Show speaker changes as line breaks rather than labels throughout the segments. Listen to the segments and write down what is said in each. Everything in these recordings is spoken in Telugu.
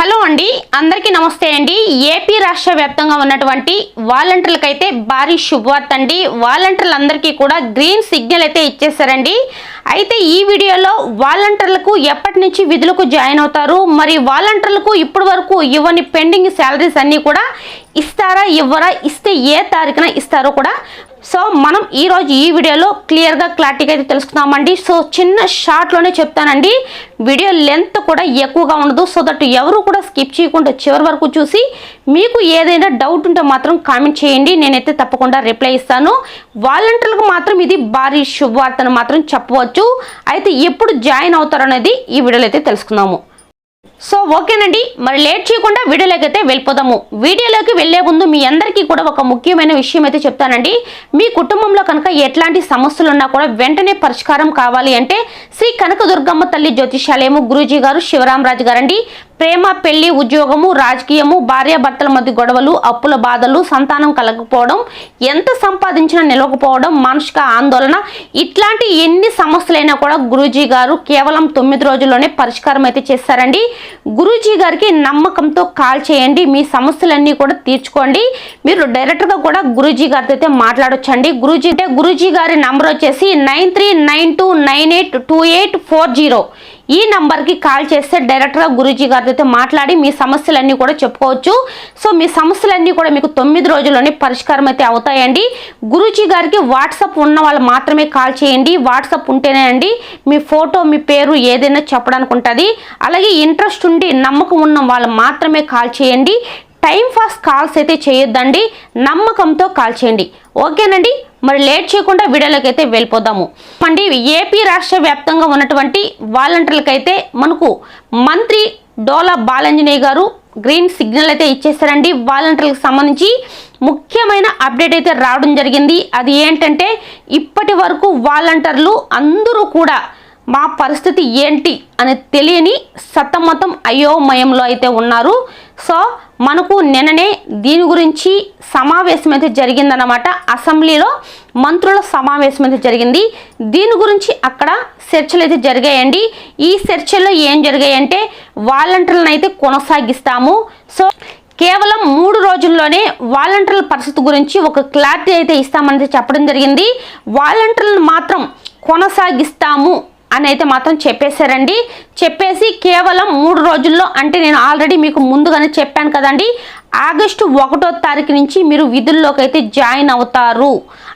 హలో అండి అందరికీ నమస్తే అండి. ఏపీ రాష్ట్ర వ్యాప్తంగా ఉన్నటువంటి వాలంటీర్లకు అయితే భారీ శుభవార్త అండి. వాలంటీర్లందరికీ కూడా గ్రీన్ సిగ్నల్ అయితే ఇచ్చేసారండి అయితే ఈ వీడియోలో వాలంటీర్లకు ఎప్పటి నుంచి విధులకు జాయిన్ అవుతారు? మరి వాలంటీర్లకు ఇప్పటి వరకు ఇవ్వని పెండింగ్ శాలరీస్ అన్నీ కూడా ఇస్తారా ఇవ్వరా? ఇస్తే ఏ తారీఖున ఇస్తారో కూడా సో మనం ఈరోజు ఈ వీడియోలో క్లియర్గా క్లారిటీగా అయితే తెలుసుకుందామండి. సో చిన్న షార్ట్లోనే చెప్తానండి. వీడియో లెంత్ కూడా ఎక్కువగా ఉండదు. సో దట్ ఎవరు కూడా స్కిప్ చేయకుండా చివరి వరకు చూసి మీకు ఏదైనా డౌట్ ఉంటే మాత్రం కామెంట్ చేయండి. నేనైతే తప్పకుండా రిప్లై ఇస్తాను. వాలంటీర్లకు మాత్రం ఇది భారీ శుభవార్తను మాత్రం చెప్పవచ్చు. అయితే ఎప్పుడు జాయిన్ అవుతారనేది ఈ వీడియోలో అయితే తెలుసుకుందాము. సో ఓకేనండి. మరి లేట్ చేయకుండా వీడియోలోకి అయితే వెళ్ళిపోదాము. వీడియోలోకి వెళ్ళే ముందు మీ అందరికీ కూడా ఒక ముఖ్యమైన విషయం అయితే చెప్తానండి. మీ కుటుంబంలో కనుక ఎట్లాంటి సమస్యలు ఉన్నా కూడా వెంటనే పరిష్కారం కావాలి అంటే శ్రీ కనకదుర్గమ్మ తల్లి జ్యోతిషాలయము గురూజీ గారు శివరామరాజు గారండి. ప్రేమ పెళ్ళి ఉద్యోగము రాజకీయము భార్యాభర్తల మధ్య గొడవలు అప్పుల బాధలు సంతానం కలగకపోవడం ఎంత సంపాదించినా నిలవకపోవడం మానసిక ఆందోళన ఇట్లాంటి ఎన్ని సమస్యలైనా కూడా గురూజీ గారు కేవలం తొమ్మిది రోజుల్లోనే పరిష్కారం అయితే చేస్తారండి. గురూజీ గారికి నమ్మకంతో కాల్ చేయండి మీ సమస్యలన్నీ కూడా తీర్చుకోండి. మీరు డైరెక్ట్గా కూడా గురూజీ గారితో అయితే మాట్లాడొచ్చండి. గురూజీ అంటే గురూజీ గారి నంబర్ వచ్చేసి nine three nine two nine eight two eight four zero. ఈ నంబర్కి కాల్ చేస్తే డైరెక్ట్గా గురూజీ గారితో మాట్లాడి మీ సమస్యలన్నీ కూడా చెప్పుకోవచ్చు. సో మీ సమస్యలన్నీ కూడా మీకు తొమ్మిది రోజుల్లోనే పరిష్కారం అయితే అవుతాయండి. గురూజీ గారికి వాట్సాప్ ఉన్న వాళ్ళు మాత్రమే కాల్ చేయండి. వాట్సాప్ ఉంటేనే అండి మీ ఫోటో మీ పేరు ఏదైనా చెప్పడానికి ఉంటుంది. అలాగే ఇంట్రెస్ట్ ఉండి నమ్మకం ఉన్న వాళ్ళు మాత్రమే కాల్ చేయండి. టైం ఫాస్ట్ కాల్స్ అయితే చేయొద్దండి. నమ్మకంతో కాల్ చేయండి. ఓకేనండి? మరి లేట్ చేయకుండా వీడియోలోకి వెళ్ళిపోదాము. అండి ఏపీ రాష్ట్ర వ్యాప్తంగా ఉన్నటువంటి వాలంటీర్లకైతే మనకు మంత్రి డోలా బాలంజనేయ గారు గ్రీన్ సిగ్నల్ అయితే ఇచ్చేసారండి వాలంటీర్లకు సంబంధించి ముఖ్యమైన అప్డేట్ అయితే రావడం జరిగింది. అది ఏంటంటే ఇప్పటి వరకు వాలంటీర్లు అందరూ కూడా మా పరిస్థితి ఏంటి అని తెలియని సతమతం అయోమయంలో అయితే ఉన్నారు. సో మనకు నిన్ననే దీని గురించి సమావేశం అయితే జరిగిందన్నమాట. అసెంబ్లీలో మంత్రుల సమావేశం అయితే జరిగింది. దీని గురించి అక్కడ చర్చలు అయితే జరిగాయండి. ఈ చర్చల్లో ఏం జరిగాయంటే వాలంటీర్లను అయితే కొనసాగిస్తాము. సో కేవలం మూడు రోజుల్లోనే వాలంటీర్ల పరిస్థితి గురించి ఒక క్లారిటీ అయితే ఇస్తామని చెప్పడం జరిగింది. వాలంటీర్లను మాత్రం కొనసాగిస్తాము. అని అయితే మాత్రం చెప్పేశారండి. చెప్పేసి కేవలం మూడు రోజుల్లో అంటే నేను ఆల్రెడీ మీకు ముందుగానే చెప్పాను కదండి. ఆగస్టు ఒకటో తారీఖు నుంచి మీరు విధుల్లోకి అయితే జాయిన్ అవుతారు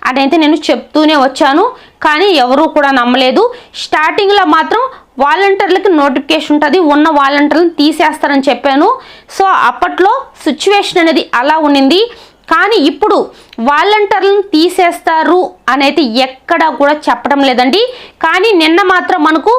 అని అయితే నేను చెప్తూనే వచ్చాను. కానీ ఎవరూ కూడా నమ్మలేదు. స్టార్టింగ్లో మాత్రం వాలంటీర్లకి నోటిఫికేషన్ ఉంటుంది. ఉన్న వాలంటీర్లను తీసేస్తారని చెప్పాను. సో అప్పట్లో సిచ్యువేషన్ అనేది అలా ఉండింది. కానీ ఇప్పుడు వాలంటీర్లను తీసేస్తారు అనేది ఎక్కడా కూడా చెప్పడం లేదండి. కానీ నిన్న మాత్రం మనకు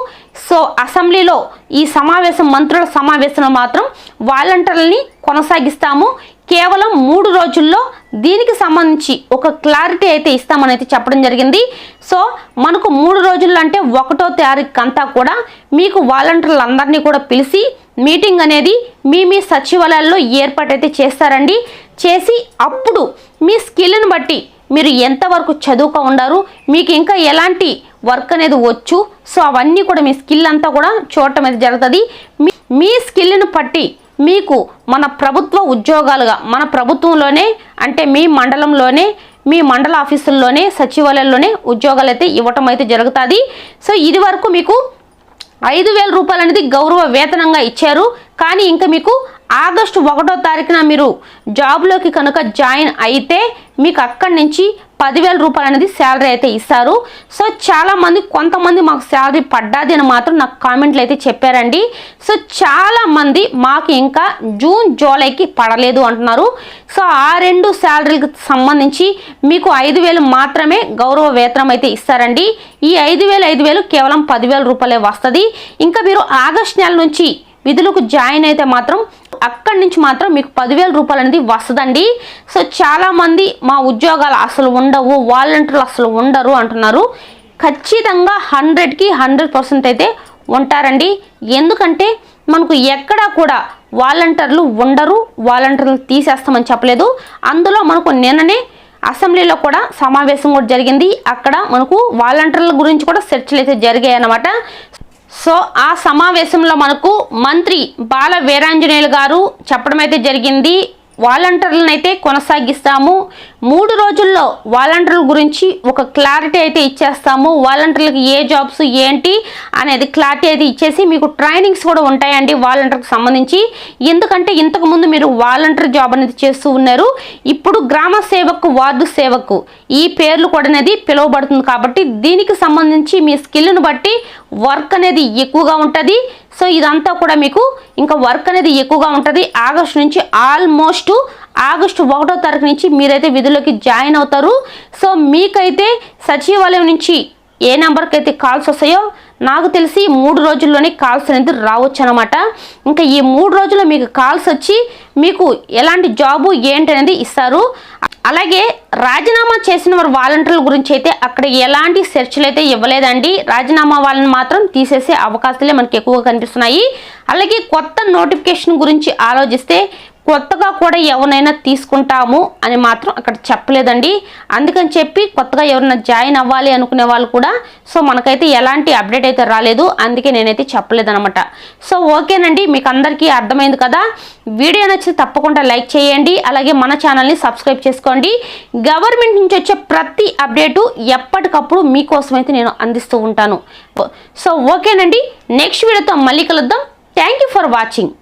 సో అసెంబ్లీలో ఈ సమావేశం మంత్రుల సమావేశంలో మాత్రం వాలంటీర్లని కొనసాగిస్తాము. కేవలం మూడు రోజుల్లో దీనికి సంబంధించి ఒక క్లారిటీ అయితే ఇస్తామని అయితే చెప్పడం జరిగింది. సో మనకు మూడు రోజుల్లో అంటే ఒకటో తారీఖు అంతా కూడా మీకు వాలంటీర్లందరినీ కూడా పిలిచి మీటింగ్ అనేది మీ మీ సచివాలయాల్లో ఏర్పాటైతే చేస్తారండి. చేసి అప్పుడు మీ స్కిల్ని బట్టి మీరు ఎంతవరకు చదువుకో ఉండారు మీకు ఇంకా ఎలాంటి వర్క్ అనేది వచ్చు సో అవన్నీ కూడా మీ స్కిల్ అంతా కూడా చూడటం అనేది జరుగుతుంది. మీ- మీ స్కిల్ని బట్టి మీకు మన ప్రభుత్వ ఉద్యోగాలుగా మన ప్రభుత్వంలోనే అంటే మీ మండలంలోనే మీ మండల ఆఫీసుల్లోనే సచివాలయంలోనే ఉద్యోగాలు అయితే ఇవ్వటం అయితే జరుగుతుంది. సో ఇది వరకు మీకు ఐదు వేల రూపాయలు అనేది గౌరవ వేతనంగా ఇచ్చారు. కానీ ఇంకా మీకు ఆగస్టు ఒకటో తారీఖున మీరు జాబ్లోకి కనుక జాయిన్ అయితే మీకు అక్కడి నుంచి పదివేల రూపాయలు అనేది శాలరీ అయితే ఇస్తారు. సో చాలామంది కొంతమంది మాకు శాలరీ పడ్డాది అని మాత్రం నాకు కామెంట్లు అయితే చెప్పారండి. సో చాలామంది మాకు ఇంకా జూన్ జూలైకి పడలేదు అంటున్నారు. సో ఆ రెండు శాలరీలకు సంబంధించి మీకు ఐదు వేలు మాత్రమే గౌరవ వేతనం అయితే ఇస్తారండి. ఈ ఐదు వేలు ఐదు వేలు కేవలం పదివేల రూపాయలే వస్తుంది. ఇంకా మీరు ఆగస్ట్ నెల నుంచి విధులకు జాయిన్ అయితే మాత్రం అక్కడి నుంచి మాత్రం మీకు పదివేల రూపాయలు అనేది వస్తుందండి. సో చాలామంది మా ఉద్యోగాలు అసలు ఉండవు వాలంటీర్లు అసలు ఉండరు అంటున్నారు. ఖచ్చితంగా హండ్రెడ్కి హండ్రెడ్ పర్సెంట్ అయితే ఉంటారండి. ఎందుకంటే మనకు ఎక్కడా కూడా వాలంటీర్లు ఉండరు వాలంటీర్లు తీసేస్తామని చెప్పలేదు. అందులో మనకు నిన్ననే అసెంబ్లీలో కూడా సమావేశం కూడా జరిగింది. అక్కడ మనకు వాలంటీర్ల గురించి కూడా చర్చలు అయితే జరిగాయి అన్నమాట సో ఆ సమావేశంలో మనకు మంత్రి బాల వీరాంజనేయులు గారు చెప్పడం అయితే జరిగింది. వాలంటీర్లను అయితే కొనసాగిస్తాము. మూడు రోజుల్లో వాలంటీర్ల గురించి ఒక క్లారిటీ అయితే ఇచ్చేస్తాము. వాలంటీర్లకు ఏ జాబ్స్ ఏంటి అనేది క్లారిటీ అయితే ఇచ్చేసి మీకు ట్రైనింగ్స్ కూడా ఉంటాయండి వాలంటీర్కి సంబంధించి. ఎందుకంటే ఇంతకుముందు మీరు వాలంటీర్ జాబ్ అనేది చేస్తూ ఉన్నారు. ఇప్పుడు గ్రామ సేవకు వార్డు సేవకు ఈ పేర్లు కూడా అనేది పిలువబడుతుంది కాబట్టి దీనికి సంబంధించి మీ స్కిల్ను బట్టి వర్క్ అనేది ఎక్కువగా ఉంటుంది. సో ఇదంతా కూడా మీకు ఇంకా వర్క్ అనేది ఎక్కువగా ఉంటుంది. ఆగస్టు నుంచి ఆల్మోస్ట్ ఆగస్టు ఒకటో తారీఖు నుంచి మీరైతే విధుల్లోకి జాయిన్ అవుతారు. సో మీకైతే సచివాలయం నుంచి ఏ నెంబర్కి అయితే కాల్స్ వస్తాయో నాకు తెలిసి మూడు రోజుల్లోనే కాల్స్ అనేది రావచ్చు అనమాట ఇంకా ఈ మూడు రోజుల్లో మీకు కాల్స్ వచ్చి మీకు ఎలాంటి జాబు ఏంటి అనేది ఇస్తారు. అలాగే రాజీనామా చేసిన వారు వాలంటీర్ల గురించి అయితే అక్కడ ఎలాంటి సెర్చ్లు అయితే ఇవ్వలేదండి. రాజీనామా వాళ్ళని మాత్రం తీసేసే అవకాశాలే మనకి ఎక్కువగా కనిపిస్తున్నాయి. అలాగే కొత్త నోటిఫికేషన్ గురించి ఆలోచిస్తే కొత్తగా కూడా ఎవరినైనా తీసుకుంటాము అని మాత్రం అక్కడ చెప్పలేదండి. అందుకని చెప్పి కొత్తగా ఎవరైనా జాయిన్ అవ్వాలి అనుకునే వాళ్ళు కూడా సో మనకైతే ఎలాంటి అప్డేట్ అయితే రాలేదు. అందుకే నేనైతే చెప్పలేదనమాట సో ఓకేనండి మీకు అందరికీ అర్థమైంది కదా? వీడియో నచ్చితే తప్పకుండా లైక్ చేయండి. అలాగే మన ఛానల్ని సబ్స్క్రైబ్ చేసుకోండి. గవర్నమెంట్ నుంచి వచ్చే ప్రతి అప్డేటు ఎప్పటికప్పుడు మీకోసం అయితే నేను అందిస్తూ ఉంటాను. సో ఓకేనండి నెక్స్ట్ వీడియోతో మళ్ళీ కలుద్దాం. Thank you for watching.